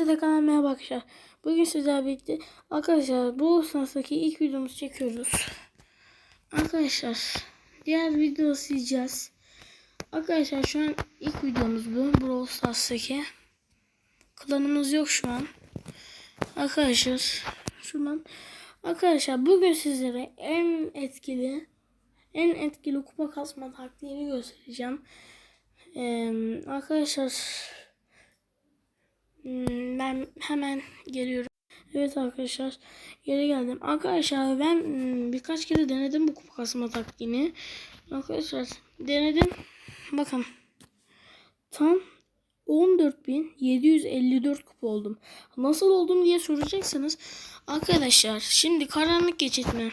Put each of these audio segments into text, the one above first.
Size kanalıma merhaba arkadaşlar. Bugün sizlerle birlikte arkadaşlar bu Stars'taki ilk videomuzu çekiyoruz. Arkadaşlar diğer video sileceğiz. Arkadaşlar şu an ilk videomuz bu. Brawl Stars'taki. Klanımız yok şu an. Arkadaşlar şuradan Arkadaşlar bugün sizlere en etkili en etkili kupa kasma taktiğini göstereceğim. Ee, arkadaşlar Ben hemen geliyorum. Evet arkadaşlar geri geldim. Arkadaşlar ben hmm, birkaç kere denedim bu kupa kasma taktiğini. Arkadaşlar denedim. Bakın. Tam 14.754 kupa oldum. Nasıl oldum diye soracaksınız. Arkadaşlar şimdi karanlık geçitme.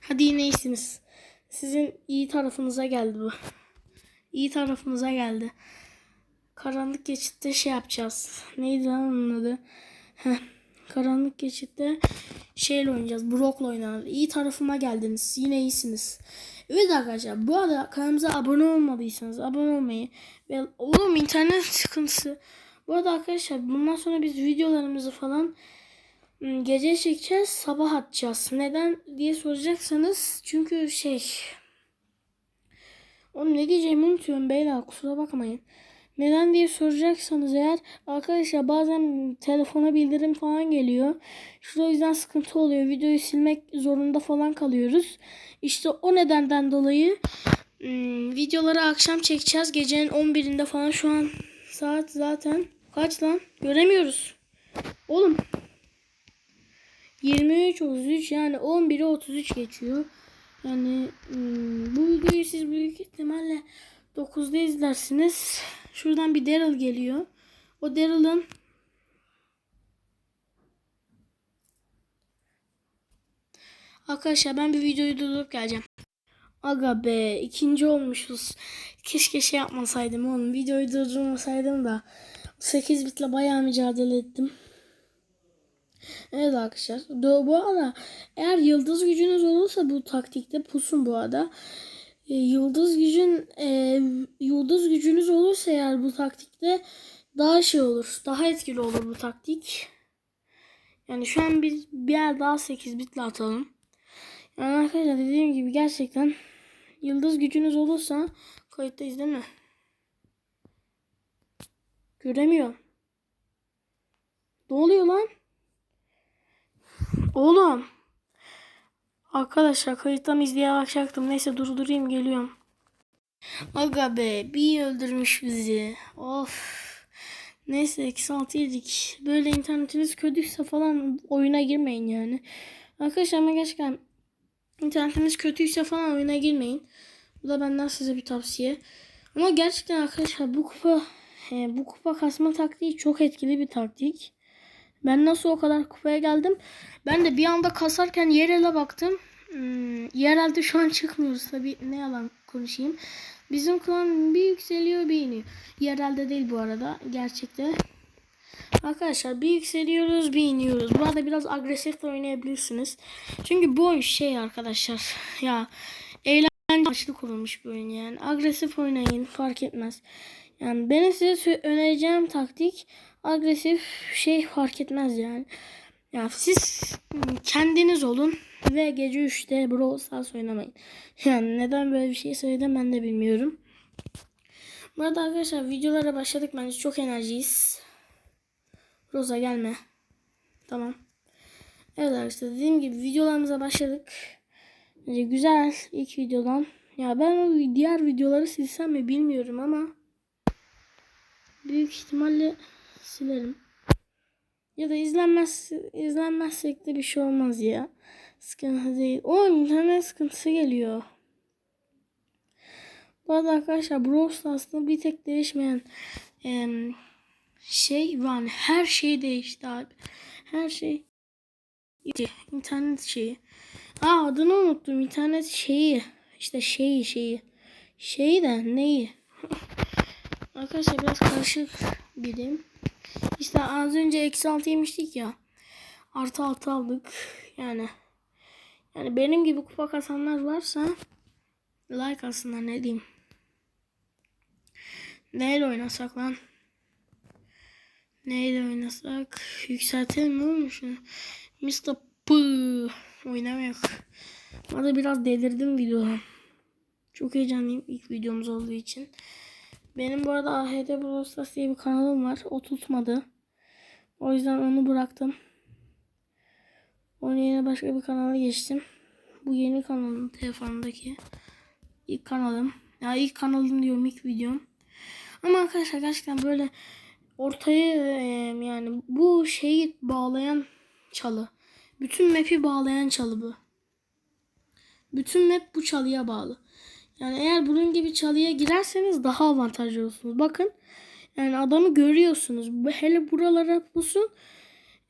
Hadi yine iyisiniz. Sizin iyi tarafınıza geldi bu. İyi tarafınıza geldi. Karanlık geçitte şey yapacağız. Neydi lan onun adı? Karanlık geçitte şeyle oynayacağız. Brock'la oynayacağız. İyi tarafıma geldiniz. Yine iyisiniz. Evet arkadaşlar bu arada kanalımıza abone olmadıysanız abone olmayı ve oğlum internet sıkıntısı. Bu arada arkadaşlar bundan sonra biz videolarımızı falan ım, gece çekeceğiz sabah atacağız. Neden diye soracaksanız çünkü şey Oğlum ne diyeceğimi unutuyorum beyler kusura bakmayın. Neden diye soracaksanız eğer arkadaşlar bazen telefona bildirim falan geliyor. İşte o yüzden sıkıntı oluyor. Videoyu silmek zorunda falan kalıyoruz. İşte o nedenden dolayı ım, videoları akşam çekeceğiz. Gecenin 11'inde falan şu an saat zaten kaç lan? Göremiyoruz. Oğlum 23 33 yani 11'e 33 geçiyor. Yani ım, bu videoyu siz büyük ihtimalle 9'da izlersiniz. Şuradan bir Daryl geliyor. O Daryl'ın Arkadaşlar ben bir videoyu durdurup geleceğim. Aga be ikinci olmuşuz. Keşke şey yapmasaydım oğlum. Videoyu durdurmasaydım da 8 bitle bayağı mücadele ettim. Evet arkadaşlar. Bu arada eğer yıldız gücünüz olursa bu taktikte pusun bu arada. E, yıldız gücün e, yıldız gücünüz olursa eğer bu taktikte daha şey olur. Daha etkili olur bu taktik. Yani şu an biz bir yer daha 8 bitle atalım. Yani arkadaşlar dediğim gibi gerçekten yıldız gücünüz olursa kayıttayız değil mi? Göremiyorum. Ne oluyor lan? Oğlum. Arkadaşlar kayıttan izleye bakacaktım. Neyse durdurayım geliyorum. Aga be bir öldürmüş bizi. Of. Neyse eksi altı yedik. Böyle internetiniz kötüyse falan oyuna girmeyin yani. Arkadaşlar ama gerçekten internetiniz kötüyse falan oyuna girmeyin. Bu da benden size bir tavsiye. Ama gerçekten arkadaşlar bu kupa e, bu kupa kasma taktiği çok etkili bir taktik. Ben nasıl o kadar kupaya geldim? Ben de bir anda kasarken yerele baktım. Hmm, yerelde şu an çıkmıyoruz tabi ne yalan konuşayım. Bizim klan bir yükseliyor bir iniyor. Yerelde değil bu arada gerçekte. Arkadaşlar bir yükseliyoruz bir iniyoruz. Bu arada biraz agresif de oynayabilirsiniz. Çünkü bu oyun şey arkadaşlar ya eğlence amaçlı kurulmuş bir oyun yani. Agresif oynayın fark etmez. Yani benim size önereceğim taktik agresif şey fark etmez yani. Ya siz kendiniz olun ve gece 3'te Brawl Stars oynamayın. Yani neden böyle bir şey söyledim ben de bilmiyorum. Bu arada arkadaşlar videolara başladık bence çok enerjiyiz. Rosa gelme. Tamam. Evet arkadaşlar dediğim gibi videolarımıza başladık. Bence güzel ilk videodan. Ya ben o diğer videoları silsem mi bilmiyorum ama büyük ihtimalle silerim. Ya da izlenmez izlenmezsek de bir şey olmaz ya. Sıkıntı değil. O internet sıkıntısı geliyor. Bu arada arkadaşlar Brawl Stars'ta bir tek değişmeyen e, şey var. Her şey değişti abi. Her şey internet şeyi. Aa adını unuttum. İnternet şeyi. İşte şeyi şeyi. Şeyi de neyi? Arkadaşlar biraz karışık birim. İşte az önce eksi altı yemiştik ya. Artı altı aldık. Yani yani benim gibi kupa kasanlar varsa like aslında ne diyeyim. Neyle oynasak lan? Neyle oynasak? Yükseltelim mi oğlum şunu? Mr. P oynamak. Hadi biraz delirdim videoda. Çok heyecanlıyım ilk videomuz olduğu için. Benim bu arada AHD Brawl Stars diye bir kanalım var. O tutmadı. O yüzden onu bıraktım. Onun yerine başka bir kanala geçtim. Bu yeni kanalım telefonumdaki. İlk kanalım. Ya ilk kanalım diyorum ilk videom. Ama arkadaşlar gerçekten böyle ortaya e, yani bu şeyi bağlayan çalı. Bütün map'i bağlayan çalı bu. Bütün map bu çalıya bağlı. Yani eğer bunun gibi çalıya girerseniz daha avantajlı olursunuz. Bakın yani adamı görüyorsunuz. Hele buralara pusun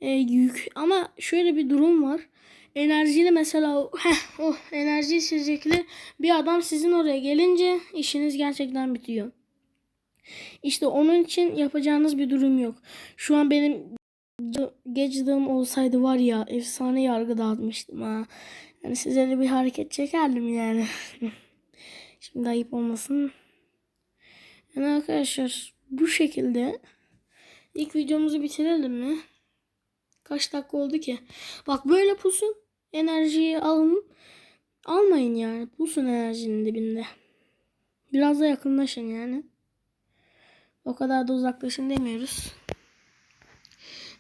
e, yük. Ama şöyle bir durum var. Enerjili mesela heh, o enerji içecekli bir adam sizin oraya gelince işiniz gerçekten bitiyor. İşte onun için yapacağınız bir durum yok. Şu an benim gadget'ım olsaydı var ya efsane yargı dağıtmıştım ha. Yani size de bir hareket çekerdim yani. Şimdi ayıp olmasın. Yani arkadaşlar bu şekilde ilk videomuzu bitirelim mi? Kaç dakika oldu ki? Bak böyle pusun. Enerjiyi alın. Almayın yani. Pusun enerjinin dibinde. Biraz da yakınlaşın yani. O kadar da uzaklaşın demiyoruz.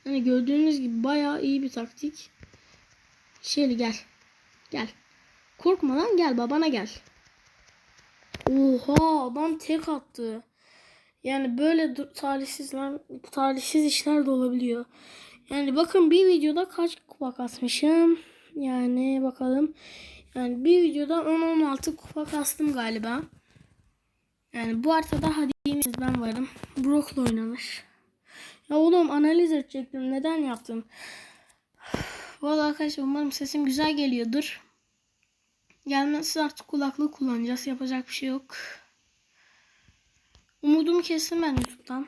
Yani gördüğünüz gibi bayağı iyi bir taktik. Şöyle gel. Gel. Korkma lan gel babana gel. Oha adam tek attı. Yani böyle talihsizler, talihsiz işler de olabiliyor. Yani bakın bir videoda kaç kupa kasmışım. Yani bakalım. Yani bir videoda 10-16 kupa kastım galiba. Yani bu haritada hadi yine ben varım. Brock'la oynanır. Ya oğlum analiz edecektim. Neden yaptım? Valla arkadaşlar umarım sesim güzel geliyordur. Gelmezse artık kulaklık kullanacağız. Yapacak bir şey yok. Umudumu kestim ben YouTube'dan.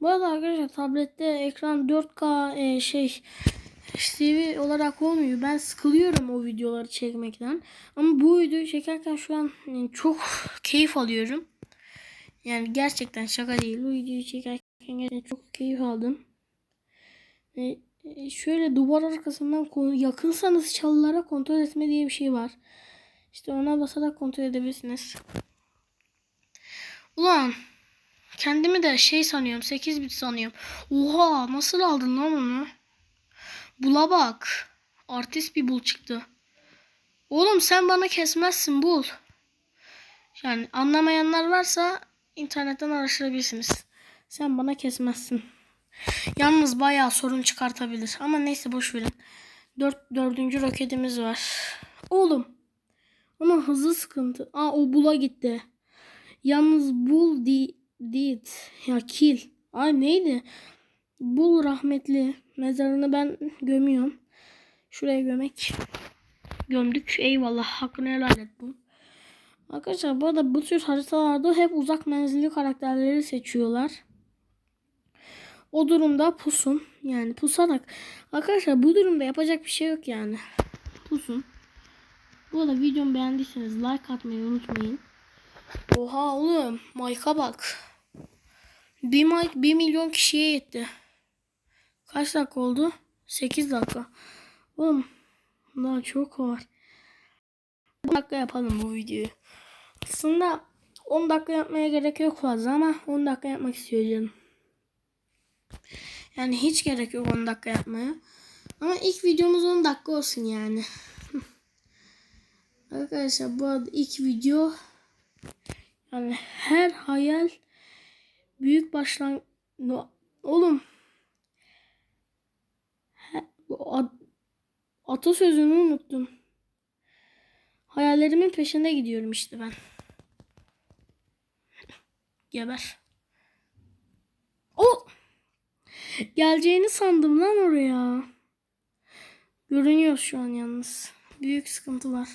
Bu arada arkadaşlar tablette ekran 4K e, şey TV olarak olmuyor. Ben sıkılıyorum o videoları çekmekten. Ama bu videoyu çekerken şu an yani çok keyif alıyorum. Yani gerçekten şaka değil. Bu videoyu çekerken çok keyif aldım. E, e, şöyle duvar arkasından yakınsanız çalılara kontrol etme diye bir şey var. İşte ona basarak kontrol edebilirsiniz. Ulan kendimi de şey sanıyorum 8 bit sanıyorum. Oha nasıl aldın lan onu? Bula bak. Artist bir bul çıktı. Oğlum sen bana kesmezsin bul. Yani anlamayanlar varsa internetten araştırabilirsiniz. Sen bana kesmezsin. Yalnız bayağı sorun çıkartabilir. Ama neyse boş verin. Dört, dördüncü roketimiz var. Oğlum. Ama hızlı sıkıntı. Aa o bula gitti. Yalnız bul di, did. Ya kill. Ay neydi? Bul rahmetli. Mezarını ben gömüyorum. Şuraya gömek. Gömdük. Eyvallah. Hakkını helal et bu. Arkadaşlar bu arada bu tür haritalarda hep uzak menzilli karakterleri seçiyorlar. O durumda pusun. Yani pusarak. Arkadaşlar bu durumda yapacak bir şey yok yani. Pusun. Bu arada videomu beğendiyseniz like atmayı unutmayın. Oha oğlum. Mike'a bak. Bir, Mike, bir milyon kişiye yetti. Kaç dakika oldu? 8 dakika. Oğlum daha çok var. 10 dakika yapalım bu videoyu. Aslında 10 dakika yapmaya gerek yok fazla ama 10 dakika yapmak istiyor canım. Yani hiç gerek yok 10 dakika yapmaya. Ama ilk videomuz 10 dakika olsun yani. Arkadaşlar bu arada ilk video yani her hayal büyük başlan No- oğlum He- ad- atasözünü unuttum. Hayallerimin peşinde gidiyorum işte ben. Geber. O geleceğini sandım lan oraya. Görünüyor şu an yalnız. Büyük sıkıntı var.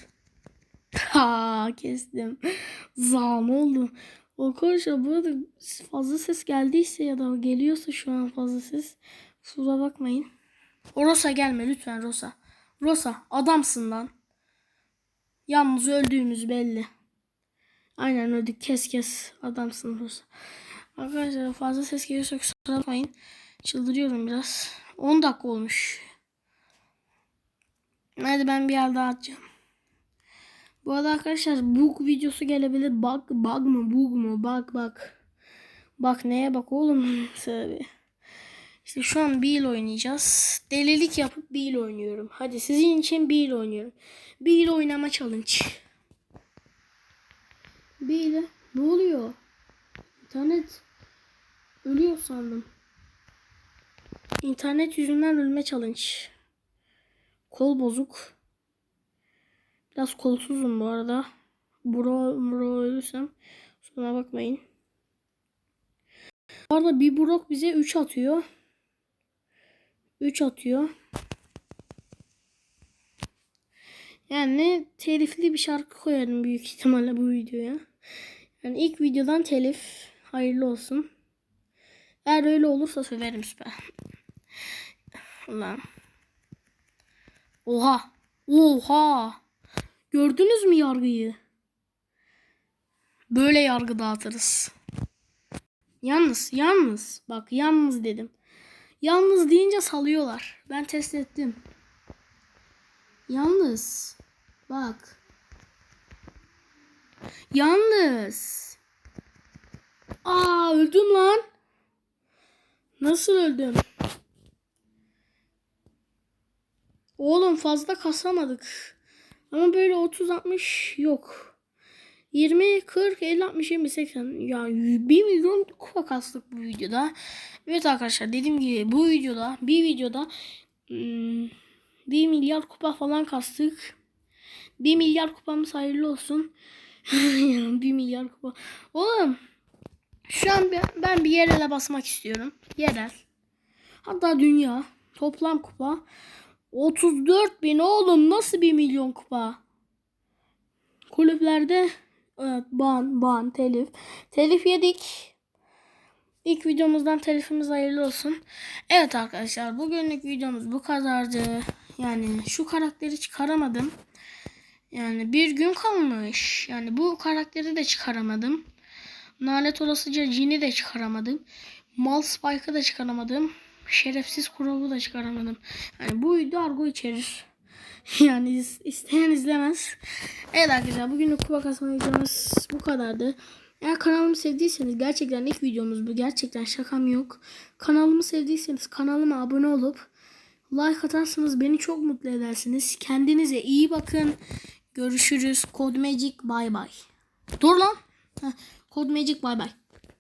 Ha kestim. Zam oldu. Arkadaşlar bu arada fazla ses geldiyse ya da geliyorsa şu an fazla ses kusura bakmayın. O Rosa gelme lütfen Rosa. Rosa adamsın lan. Yalnız öldüğümüz belli. Aynen öldük kes kes adamsın Rosa. Arkadaşlar fazla ses geliyorsa kusura bakmayın. Çıldırıyorum biraz. 10 dakika olmuş. Hadi ben bir yer daha atacağım. Bu arada arkadaşlar bug videosu gelebilir. Bug, bug mı bug mu bug bug. Bak neye bak oğlum. Tabii. İşte şu an Bill oynayacağız. Delilik yapıp Bill oynuyorum. Hadi sizin için Bill oynuyorum. Bill oynama challenge. Bill ne oluyor? İnternet ölüyor sandım. İnternet yüzünden ölme challenge. Kol bozuk. Biraz kolsuzum bu arada. Bro, bro ölürsem sonra bakmayın. Bu arada bir brok bize 3 atıyor. 3 atıyor. Yani telifli bir şarkı koyarım büyük ihtimalle bu videoya. Yani ilk videodan telif. Hayırlı olsun. Eğer öyle olursa söylerim süper. Ulan. Oha. Oha. Gördünüz mü yargıyı? Böyle yargı dağıtırız. Yalnız, yalnız. Bak yalnız dedim. Yalnız deyince salıyorlar. Ben test ettim. Yalnız. Bak. Yalnız. Aa öldüm lan. Nasıl öldüm? Oğlum fazla kasamadık. Ama böyle 30-60 yok. 20, 40, 50, 60, 20, 80. Ya 1 milyon kupa kastık bu videoda. Evet arkadaşlar dediğim gibi bu videoda bir videoda hmm, 1 milyar kupa falan kastık. 1 milyar kupamız hayırlı olsun. 1 milyar kupa. Oğlum şu an ben bir yerele basmak istiyorum. Yerel. Hatta dünya. Toplam kupa. 34 bin oğlum nasıl 1 milyon kupa? Kulüplerde evet, ban, ban, telif. Telif yedik. İlk videomuzdan telifimiz hayırlı olsun. Evet arkadaşlar bugünlük videomuz bu kadardı. Yani şu karakteri çıkaramadım. Yani bir gün kalmış. Yani bu karakteri de çıkaramadım. Nalet olasıca Jin'i de çıkaramadım. Mal Spike'ı da çıkaramadım. Şerefsiz Kurov'u da çıkaramadım. Yani bu argo içerir. Yani is- isteyen izlemez. Evet arkadaşlar bugünlük kupa kasma videomuz bu kadardı. Eğer kanalımı sevdiyseniz gerçekten ilk videomuz bu. Gerçekten şakam yok. Kanalımı sevdiyseniz kanalıma abone olup like atarsanız beni çok mutlu edersiniz. Kendinize iyi bakın. Görüşürüz. Code Magic bay bay. Dur lan. Heh, Code Magic bay bay.